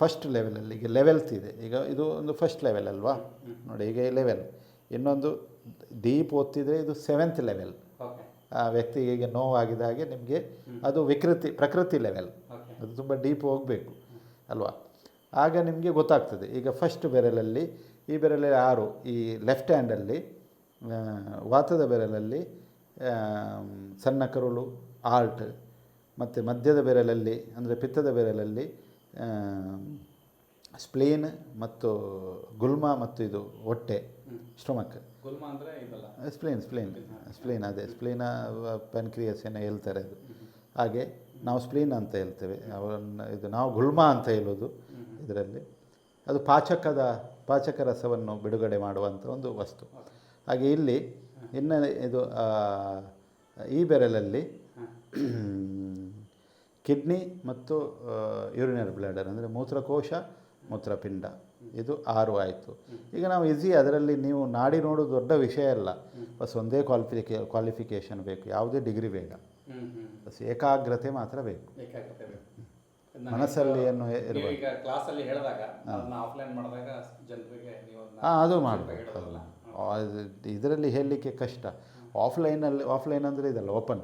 First ಲೆವೆಲಲ್ಲಿ ಈಗ levels ಇದೆ. ಈಗ ಇದು ಒಂದು ಫಸ್ಟ್ ಲೆವೆಲ್ ಅಲ್ವಾ? ನೋಡಿ ಈಗ ಲೆವೆಲ್ ಇನ್ನೊಂದು ಡೀಪ್ ಓದ್ತಿದ್ರೆ ಇದು ಸೆವೆಂತ್ ಲೆವೆಲ್ ಆ ವ್ಯಕ್ತಿಗೆ ಈಗ ನೋವಾಗಿದೆ ಹಾಗೆ ನಿಮಗೆ ಅದು ವಿಕೃತಿ ಪ್ರಕೃತಿ ಲೆವೆಲ್ ಅದು ತುಂಬ ಡೀಪ್ ಹೋಗಬೇಕು ಅಲ್ವಾ? ಆಗ ನಿಮಗೆ ಗೊತ್ತಾಗ್ತದೆ. ಈಗ ಫಸ್ಟ್ ಬೆರಲಲ್ಲಿ ಈ ಬೆರಲಲ್ಲಿ ಆರು ಈ ಲೆಫ್ಟ್ ಹ್ಯಾಂಡಲ್ಲಿ ವಾತದ ಬೆರಲಲ್ಲಿ ಸಣ್ಣ ಕರುಳು ಆರ್ಟ್ ಮತ್ತು ಮಧ್ಯದ ಬೆರಲಲ್ಲಿ ಅಂದರೆ ಪಿತ್ತದ ಬೆರಳಲ್ಲಿ ಸ್ಪ್ಲೇನ್ ಮತ್ತು ಗುಲ್ಮ ಮತ್ತು ಇದು ಹೊಟ್ಟೆ ಸ್ಟೊಮಕ್ ಗುಲ್ಮ ಸ್ಪ್ಲೀನ್ ಸ್ಪ್ಲೀನ್ ಸ್ಪ್ಲೇನ್ ಅದೇ. ಸ್ಪ್ಲೀನ ಪೆನ್ಕ್ರಿಯಸ್ ಏನೋ ಹೇಳ್ತಾರೆ ಅದು. ಹಾಗೆ ನಾವು ಸ್ಪ್ಲೇನ್ ಅಂತ ಹೇಳ್ತೇವೆ. ಅವರನ್ನು ಇದು ನಾವು ಗುಲ್ಮ ಅಂತ ಹೇಳೋದು ಇದರಲ್ಲಿ. ಅದು ಪಾಚಕದ ಪಾಚಕ ರಸವನ್ನು ಬಿಡುಗಡೆ ಮಾಡುವಂಥ ಒಂದು ವಸ್ತು. ಹಾಗೆ ಇಲ್ಲಿ ಇನ್ನು ಇದು ಈ ಬೆರಳಲ್ಲಿ ಕಿಡ್ನಿ ಮತ್ತು ಯೂರಿನರಿ ಬ್ಲಾಡರ್ ಅಂದರೆ ಮೂತ್ರಕೋಶ ಮೂತ್ರಪಿಂಡ. ಇದು ಆರು ಆಯಿತು. ಈಗ ನಾವು ಈಸಿ ಅದರಲ್ಲಿ ನೀವು ನಾಡಿ ನೋಡು ದೊಡ್ಡ ವಿಷಯ ಅಲ್ಲ. ಬಸ್ ಒಂದೇ ಕ್ವಾಲಿಫಿಕೇ ಕ್ವಾಲಿಫಿಕೇಷನ್ ಬೇಕು. ಯಾವುದೇ ಡಿಗ್ರಿ ಬೇಡ ಬಸ್ ಏಕಾಗ್ರತೆ ಮಾತ್ರ ಬೇಕು. ಮನಸ್ಸಲ್ಲಿ ಏನು ಕ್ಲಾಸಲ್ಲಿ ಹೇಳಿದಾಗ ಆಫ್ಲೈನ್ ಮಾಡಿದಾಗ ಜನರಿಗೆ ಹಾಂ ಅದು ಮಾಡಬೇಕು ಇದರಲ್ಲಿ ಹೇಳಲಿಕ್ಕೆ ಕಷ್ಟ. ಆಫ್ಲೈನಲ್ಲಿ ಆಫ್ಲೈನ್ ಅಂದರೆ ಇದಲ್ಲ ಓಪನ್